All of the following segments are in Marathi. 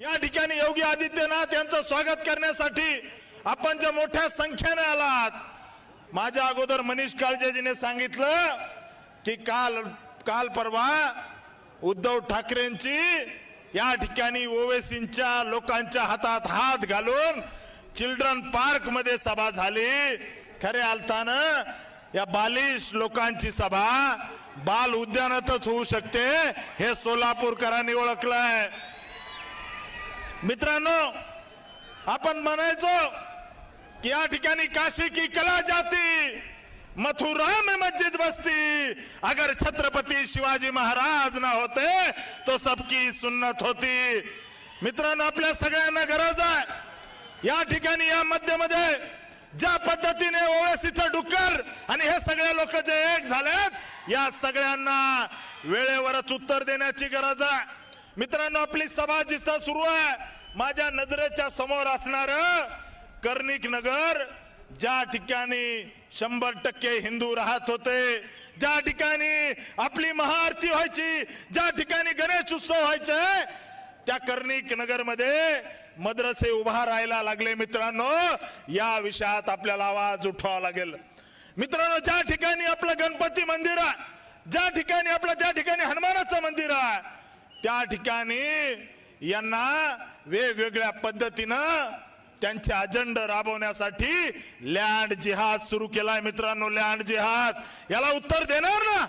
या ठिकाणी योगी आदित्यनाथ यांचं स्वागत करण्यासाठी आपण जे मोठ्या संख्येने आलात माझ्या अगोदर मनीष काळजेजीने सांगितलं की काल काल परवा उद्धव ठाकरेंची या ठिकाणी ओवेसींच्या लोकांच्या हातात हात घालून चिल्ड्रन पार्कमध्ये सभा झाली. खरे अर्थानं या बालिश लोकांची सभा बाल उद्यानातच होऊ शकते हे सोलापूरकरांनी ओळखलंय. मित्रांनो आपण म्हणायचो की या ठिकाणी काशी की कला जाती मथुरा में मस्जिद बसती. अगर छत्रपती शिवाजी महाराज ना होते तो सबकी सुन्नत होती. मित्रांनो आपल्या सगळ्यांना गरज आहे. या ठिकाणी या मध्यमध्ये ज्या पद्धतीने ओळसीचं डुक्कर आणि हे सगळे लोक जे एक झालेत या सगळ्यांना वेळेवरच उत्तर देण्याची गरज आहे. मित्रांनो आपली सभा जिथं सुरू आहे माझ्या नजरेच्या समोर असणार कर्णिक नगर. ज्या ठिकाणी शंभर टक्के हिंदू राहत होते ज्या ठिकाणी आपली महाआरती व्हायची ज्या ठिकाणी गणेश उत्सव व्हायचे त्या कर्णिक नगरमध्ये मद्रसे उभा राहायला लागले मित्रांनो. या विषयात आपल्याला आवाज उठवावा लागेल. मित्रांनो ज्या ठिकाणी आपलं गणपती मंदिर आहे ज्या ठिकाणी आपलं त्या ठिकाणी त्या ठिकाणी यांना वेगवेगळ्या पद्धतीनं त्यांचे अजेंड राबवण्यासाठी लँड जिहाद सुरू केलाय मित्रांनो लँड जिहाद याला उत्तर देणार ना?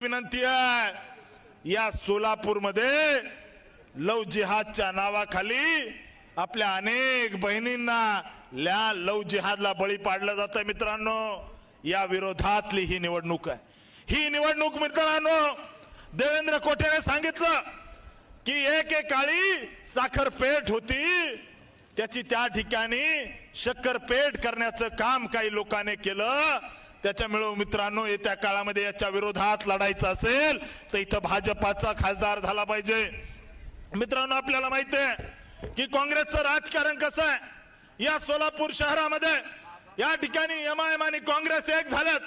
विनंती आहे या सोलापूरमध्ये लव जिहादच्या नावाखाली आपल्या अनेक बहिणींना ल्या लव जिहादला बळी पाडलं जातं मित्रांनो. या विरोधातली ही निवडणूक आहे. ही निवडणूक मित्रांनो देवेंद्र कोठेने सांगितलं की एक एक काळी साखर होती त्याची त्या ठिकाणी शक्करपेठ करण्याचं काम काही लोकांनी केलं. त्याच्यामुळे मित्रांनो येत्या काळामध्ये याच्या विरोधात लढायचं असेल तर इथं भाजपाचा खासदार झाला पाहिजे. मित्रांनो आपल्याला माहिती आहे की काँग्रेसचं राजकारण कसं आहे? या सोलापूर शहरामध्ये या ठिकाणी एम आय एम आणि काँग्रेस एक झाल्यात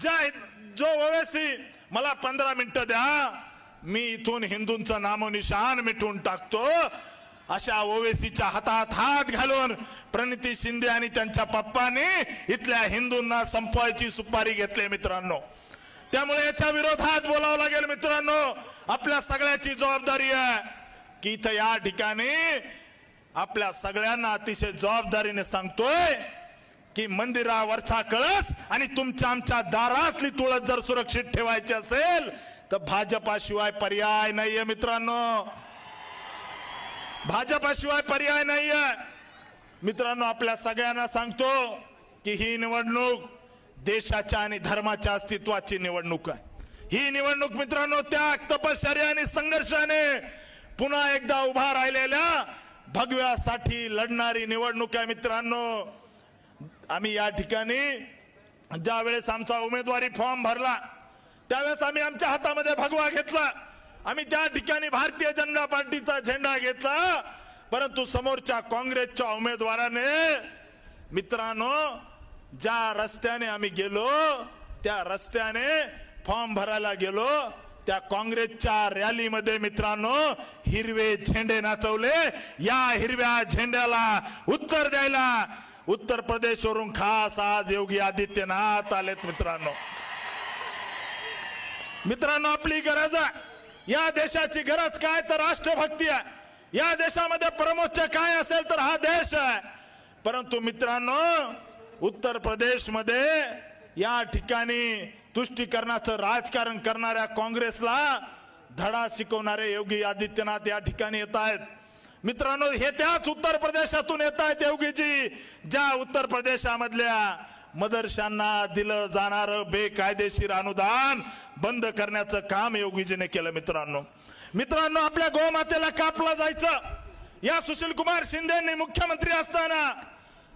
ज्या जो ओवेसी मला पंधरा मिनिटं द्या. मी इथून हिंदूंचं नामोनिशान मिटवून टाकतो. अशा ओवेसीच्या हातात हात घालून प्रणिती शिंदे आणि त्यांच्या पप्पाने इथल्या हिंदूंना संपवायची सुपारी घेतली मित्रांनो. त्यामुळे याच्या विरोधात बोलावं लागेल मित्रांनो. आपल्या सगळ्याची जबाबदारी आहे की इथं या ठिकाणी आपल्या सगळ्यांना अतिशय जबाबदारीने सांगतोय. की मंदिरावरचा कळस आणि तुमच्या आमच्या दारातली तुळस जर सुरक्षित ठेवायची असेल तर भाजपाशिवाय पर्याय नाहीये मित्रांनो. भाजपाशिवाय पर्याय नाहीये. मित्रांनो आपल्या सगळ्यांना सांगतो की ही निवडणूक देशाच्या आणि धर्माच्या अस्तित्वाची निवडणूक आहे. ही निवडणूक मित्रांनो त्या तपश्चर्या आणि संघर्षाने पुन्हा एकदा उभा राहिलेल्या भगव्यासाठी लढणारी निवडणूक आहे मित्रांनो. आम्ही या ठिकाणी ज्या वेळेस आमचा उमेदवारी फॉर्म भरला त्यावेळेस आम्ही आमच्या हातामध्ये भगवा घेतला. आम्ही त्या ठिकाणी भारतीय जनता पार्टीचा झेंडा घेतला. परंतु समोरच्या काँग्रेसच्या उमेदवाराने मित्रांनो ज्या रस्त्याने आम्ही गेलो त्या रस्त्याने फॉर्म भरायला गेलो त्या काँग्रेसच्या रॅलीमध्ये मित्रांनो हिरवे झेंडे नाचवले. या हिरव्या झेंड्याला उत्तर द्यायला उत्तर प्रदेशवरून खास आज योगी आदित्यनाथ आलेत मित्रांनो. मित्रांनो आपली गरज आहे. या देशाची गरज काय तर राष्ट्रभक्ती आहे. या देशामध्ये प्रमोच्च काय असेल तर हा देश आहे. परंतु मित्रांनो उत्तर प्रदेशमध्ये या ठिकाणी तुष्टीकरणाचं राजकारण करणाऱ्या काँग्रेसला धडा शिकवणारे योगी आदित्यनाथ या ठिकाणी येत आहेत. मित्रांनो हे त्याच उत्तर प्रदेशातून येत आहेत योगीजी ज्या उत्तर प्रदेशामधल्या मदरशांना दिलं जाणारं बेकायदेशीर अनुदान बंद करण्याचं काम योगीजीने केलं मित्रांनो. मित्रांनो आपल्या गोमातेला कापलं जायचं. या सुशील कुमार शिंदेनी मुख्यमंत्री असताना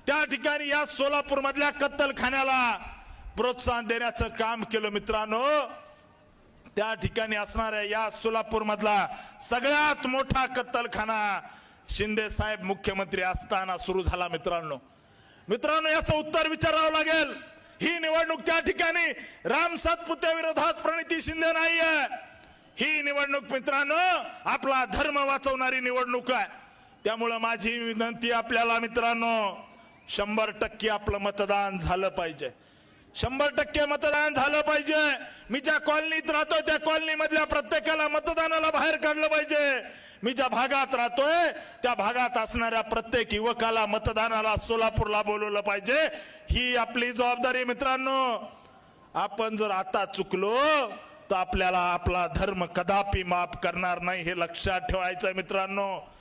त्या ठिकाणी या सोलापूर मधल्या कत्तलखान्याला प्रोत्साहन देण्याचं काम केलं मित्रांनो. त्या ठिकाणी असणाऱ्या या सोलापूर मधला सगळ्यात मोठा कत्तलखाना शिंदे साहेब मुख्यमंत्री असताना सुरू झाला मित्रांनो. मित्रांनो याचं उत्तर विचारावं लागेल. ही निवडणूक त्या ठिकाणी राम सातपुते विरोधात प्रणिती शिंदे नाहीये. ही निवडणूक मित्रांनो आपला धर्म वाचवणारी निवडणूक आहे. त्यामुळं माझी विनंती आपल्याला मित्रांनो शंभर टक्के आपलं मतदान झालं पाहिजे. शंभर टक्के मतदान झालं पाहिजे. मी ज्या कॉलनीत राहतोय त्या कॉलनी मधल्या प्रत्येकाला मतदानाला बाहेर काढलं पाहिजे. मी ज्या भागात राहतोय त्या भागात असणाऱ्या प्रत्येक युवकाला मतदानाला सोलापूरला बोलवलं पाहिजे. ही आपली जबाबदारी मित्रांनो. आपण जर आता चुकलो तर आपल्याला आपला धर्म कदापि माफ करणार नाही हे लक्षात ठेवायचं मित्रांनो.